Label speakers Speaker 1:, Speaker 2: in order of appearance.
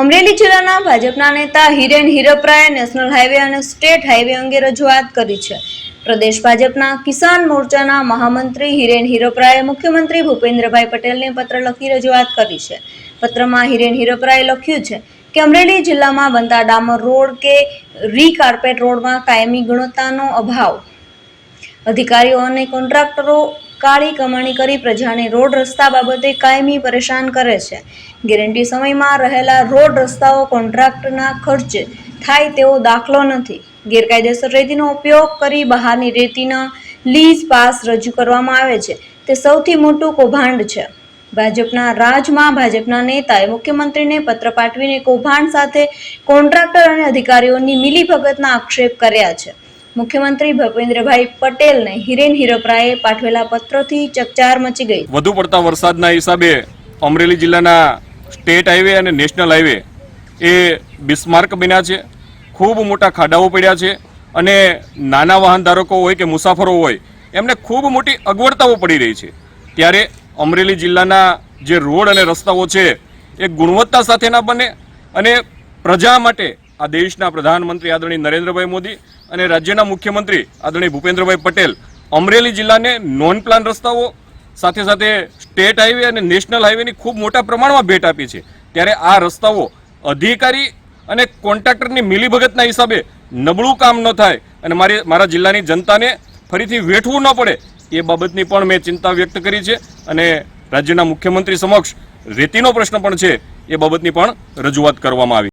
Speaker 1: અમરેલી જિલ્લાના ભાજપના નેતા હિરેન હિરપરાએ નેશનલ હાઈવે અને સ્ટેટ હાઈવે અંગે રજૂઆત કરી છે. પ્રદેશ ભાજપના કિસાન મોરચાના મહામંત્રી હિરેન હિરપરાએ મુખ્યમંત્રી ભૂપેન્દ્રભાઈ પટેલને પત્ર લખી રજૂઆત કરી છે. પત્રમાં હિરેન હિરપરાએ લખ્યું છે કે અમરેલી જિલ્લામાં બનતા ડામર રોડ કે રી રોડમાં કાયમી ગુણવત્તાનો અભાવ. અધિકારીઓ અને કોન્ટ્રાક્ટરો કાળી કમાણી કરી પ્રજાને રોડ રસ્તા બાબતે કાયમી પરેશાન કરે છે. ગેરંટી સમયમાં રહેલા રોડ રસ્તાઓ કોન્ટ્રાક્ટના ખર્ચે થાય તેવો દાખલો નથી. ગેરકાયદેસર રેતીનો ઉપયોગ કરી બહારની રેતીના લીઝ પાસ રજૂ કરવામાં આવે છે. તે સૌથી મોટું કૌભાંડ છે. ભાજપના રાજમાં ભાજપના નેતાએ મુખ્યમંત્રીને પત્ર પાઠવીને કૌભાંડ સાથે કોન્ટ્રાક્ટર અને અધિકારીઓની મિલીભગતના આક્ષેપ કર્યા છે. મુખ્યમંત્રી ભૂપેન્દ્રભાઈ પટેલને હિરેન હિરપરાએ પાઠવેલા પત્રથી ચકચાર મચી ગઈ.
Speaker 2: વધુ પડતા વરસાદના હિસાબે અમરેલી જિલ્લાના સ્ટેટ હાઈવે અને નેશનલ હાઈવે એ બિસ્માર્ક બન્યા છે. ખૂબ મોટા ખાડાઓ પડ્યા છે અને નાના વાહન ધારકો હોય કે મુસાફરો હોય, એમને ખૂબ મોટી અગવડતાઓ પડી રહી છે. ત્યારે અમરેલી જિલ્લાના જે રોડ અને રસ્તાઓ છે એ ગુણવત્તા સાથેના બને અને પ્રજા માટે આ દેશના પ્રધાનમંત્રી આદરણીય નરેન્દ્રભાઈ મોદી અને રાજ્યના મુખ્યમંત્રી આદરણીય ભૂપેન્દ્રભાઈ પટેલ અમરેલી જિલ્લાને નોન પ્લાન રસ્તાઓ સાથે સાથે સ્ટેટ હાઈવે અને નેશનલ હાઈવેની ખૂબ મોટા પ્રમાણમાં ભેટ આપી છે. ત્યારે આ રસ્તાઓ અધિકારી અને કોન્ટ્રાક્ટરની મિલીભગતના હિસાબે નબળું કામ ન થાય અને મારી મારા જિલ્લાની જનતાને ફરીથી વેઠવું ન પડે એ બાબતની પણ મેં ચિંતા વ્યક્ત કરી છે અને રાજ્યના મુખ્યમંત્રી સમક્ષ રેતીનો પ્રશ્ન પણ છે એ બાબતની પણ રજૂઆત કરવામાં આવી.